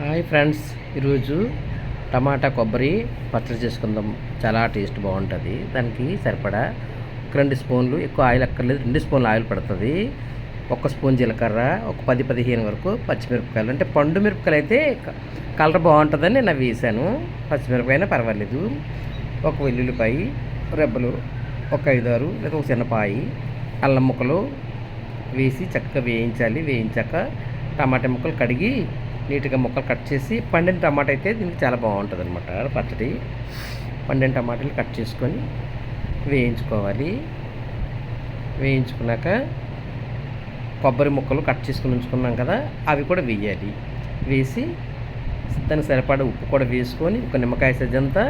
Hi friends ఈరోజు టమాటా కొబ్బరి పచ్చడి చేసుకుందాం. చాలా టేస్ట్ బాగుంటుంది. దానికి సరిపడా ఒక రెండు స్పూన్లు ఎక్కువ ఆయిల్ అక్కర్లేదు రెండు స్పూన్లు ఆయిల్ పడుతుంది. ఒక స్పూన్ జీలకర్ర ఒక పది పదిహేను వరకు పచ్చిమిరపకాయలు. అంటే పండు మిరపకాయలు అయితే కలర్ బాగుంటుందని నేను వేసాను పచ్చిమిరపకాయ పర్వాలేదు. ఒక వెల్లుల్లిపాయ రెబ్బలు ఒక ఐదారు లేదా ఒక చిన్నపాయి అల్లం ముక్కలు వేసి చక్కగా వేయించాలి. వేయించాక టమాటా ముక్కలు కడిగి నీట్గా ముక్కలు కట్ చేసి పండిన టమాటా అయితే దీనికి చాలా బాగుంటుంది అనమాట పచ్చడి. పండిన టమాటాలు కట్ చేసుకొని వేయించుకోవాలి. వేయించుకున్నాక కొబ్బరి ముక్కలు కట్ చేసుకుని ఉంచుకున్నాం కదా అవి కూడా వేయాలి. వేసి దానికి సరిపడా ఉప్పు కూడా వేసుకొని ఒక నిమ్మకాయ సజ్జంతా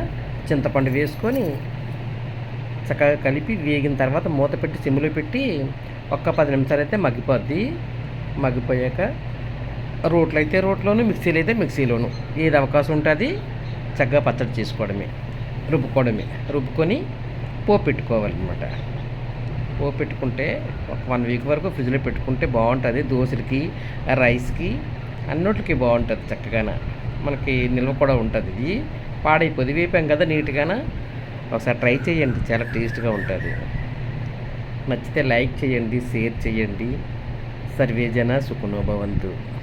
చింతపండు వేసుకొని చక్కగా కలిపి వేగిన తర్వాత మూత పెట్టి సిమ్లో పెట్టి ఒక్క పది నిమిషాలు అయితే మగ్గిపోద్ది. మగ్గిపోయాక రోట్లో అయితే రోట్లోను మిక్సీలో అయితే మిక్సీలోను. ఏది అవకాశం ఉంటుంది చక్కగా పచ్చడి చేసుకోవడమే రుబ్బుకోవడమే. రుబ్బుకొని పోపు పెట్టుకోవాలన్నమాట. పోపు పెట్టుకుంటే ఒక వన్ వీక్ వరకు ఫ్రిడ్జ్లో పెట్టుకుంటే బాగుంటుంది. దోశలకి రైస్కి అన్నిటికి బాగుంటుంది చక్కగాన. మనకి నిల్వ కూడా ఉంటుంది ఇది. పాడైపోదు. వేపాం కదా నీట్గాన. ఒకసారి ట్రై చేయండి. చాలా టేస్ట్గా ఉంటుంది. నచ్చితే లైక్ చేయండి షేర్ చేయండి. సర్వేజన సుఖనోభవంతు.